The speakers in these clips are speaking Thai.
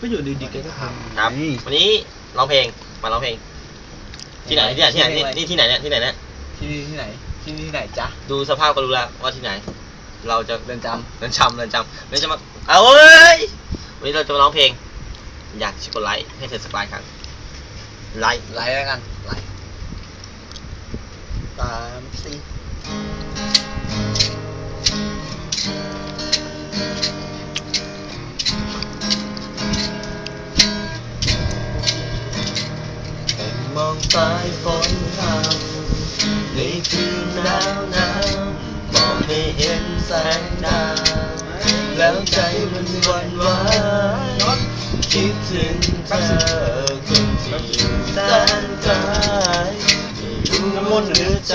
ก็อยู่ดีๆแกก็ทำครับนี่วันนี้ร้องเพลงมาร้องเพลง ที่ไหนที่ไหนที่ไหนนี่นี่ที่ไหนเนี่ยที่ไหนเนี่ยที่นี่ที่ไหน ที่นี่ที่ไหนจ๊ะดูสภาพก็รู้แล้วว่าที่ไหน เราจะเรือนจเรือนจำเรือนจำเรือนจำมาเอาเอ้ยวันนี้เราจะมาร้องเพลง อยากชิคกดไลค์ให้เธอสักไลค์ครั้งไลค์ไลฟ์แล้วกันไลฟ์สามสี่ายฝนทำในคืนหนาวหนาวมองไม่เห็นแสงดาวแล้วใจมันวันไหวคิดถึงเธอคนที่อยู่แสนไกลไม่รู้ว่าเหลือใจ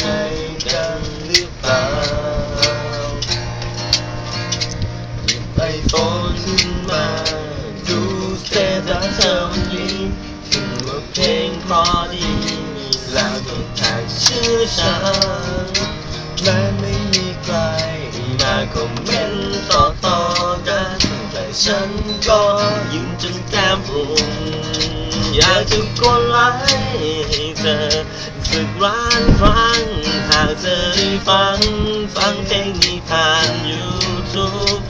ให้กันหรือเปล่าไปโฟนขึ้นมาดูสเตตัสเธอวันนี้ถึงว่าเราะดีแล้วก็แท็กชื่อฉันแม้ไม่มีใครมาคอมเมนต์ต่อต่อๆกัน แต่ฉันก็ยิ้มจนแก้มปุ่มอยากจะกดไลค์ให้เธอสักล้านรังหากเธอได้ฟัง ฟังเพลงนี้ผ่าน YouTube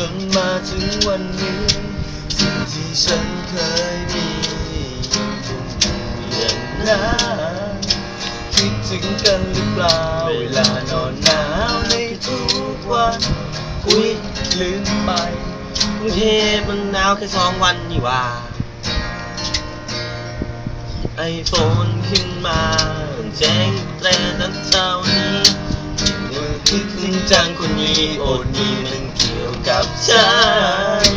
จนมาถึงวันนี้สิ่งที่ฉันเคยมียังนั้นคิดถึงกันหรือเปล่าเวลานอนหนาวในทุกวันอุ้ยลืมไปกรุงเทพมันหนาวแค่สองวันนี่ว่าไอโฟนขึ้นมาแจ้งเตือนตั้งเช้านี้ คิดถึงจังคนนี้โอดนี้มันเกี่ยวกับฉัน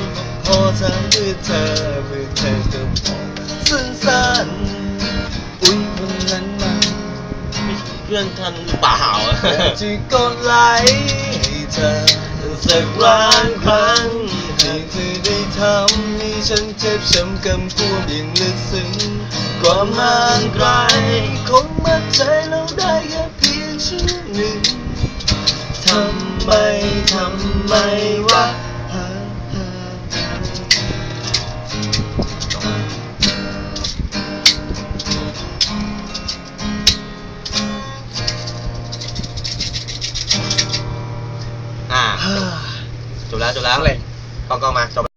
พอทำเพื่อเธอเพื่อเธอก็บอกสั้นๆอุ้ยวันนั้นมันไม่เพื่อนท่านหรือเปล่าจะกดไลค์ให้เธอสักล้านครั้งใหากเธอได้ทำให้ฉันเจ็บช้ำกำกวมอย่างลึกซึ้งความห่างไกลคงมัดใจำไมวะอ่าจบจ